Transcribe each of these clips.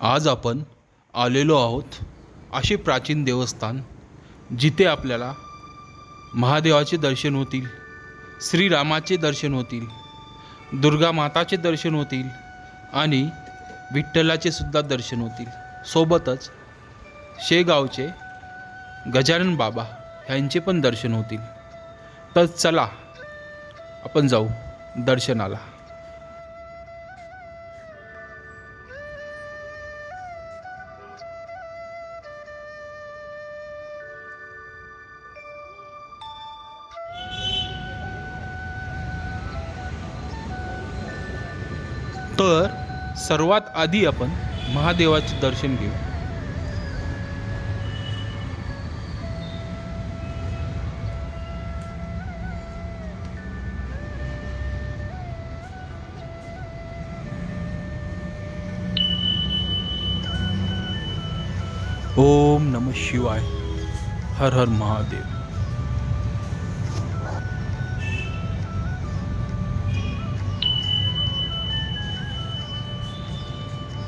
आज आपण आलेलो आहोत असे प्राचीन देवस्थान जिथे आपल्याला महादेवाचे दर्शन होतील श्रीरामाचे दर्शन होतील दुर्गा माताचे दर्शन होतील आणि विठ्ठलाचे सुद्धा दर्शन होतील. सोबतच शेगावचे गजानन बाबा ह्यांचे पण दर्शन होतील. तर चला आपण जाऊ दर्शनाला. तर सर्वात आधी आपण महादेवाचे दर्शन घेऊ. ओम नम शिवाय. हर हर महादेव.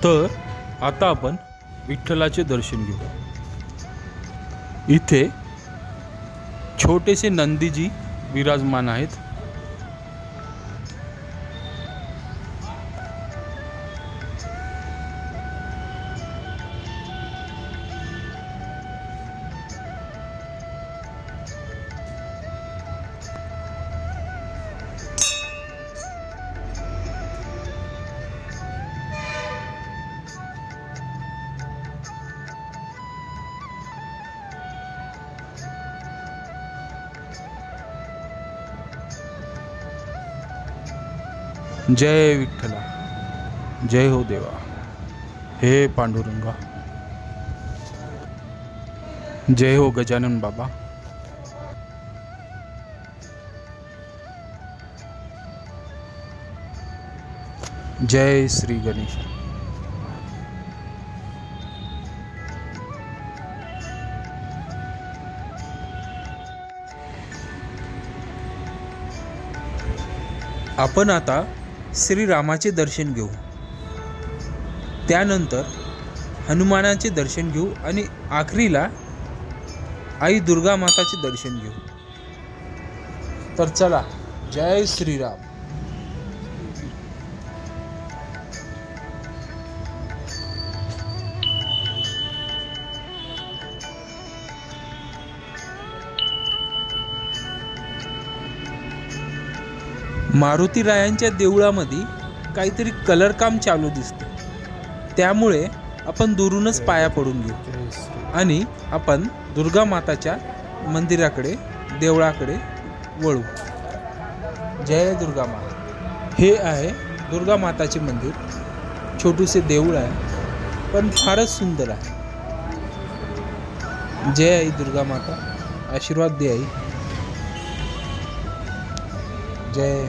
तर आता आपण विठ्ठलाचे दर्शन घेऊ. इथे छोटेसे नंदीजी विराजमान आहेत. जय विठ्ठला. जय हो देवा. हे पांडुरंगा. जय हो गजानन बाबा. जय श्री गणेश. आपण आता श्रीरामाचे दर्शन घेऊ. त्यानंतर हनुमानाचे दर्शन घेऊ आणि आखरीला आई दुर्गा माताचे दर्शन घेऊ. तर चला जय श्रीराम. मारुतीरायांच्या देवळामध्ये काहीतरी कलर काम चालू दिसतं. त्यामुळे आपण दुरूनच पाया पडून घेऊ. आणि आपण दुर्गा माताच्या मंदिराकडे देवळाकडे वळू. जय दुर्गा माता. हे आहे दुर्गा माताचे मंदिर. छोटूसे देऊळ आहे पण फारच सुंदर आहे. जय आई दुर्गा माता. आशीर्वाद दे आई. जय.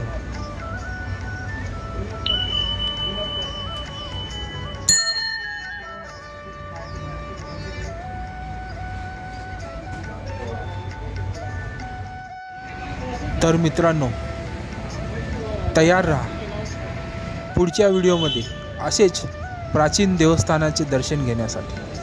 तर मित्रांनो तयार राहा. पुढच्या व्हिडिओमध्ये असेच प्राचीन देवस्थानाचे दर्शन घेण्यासाठी.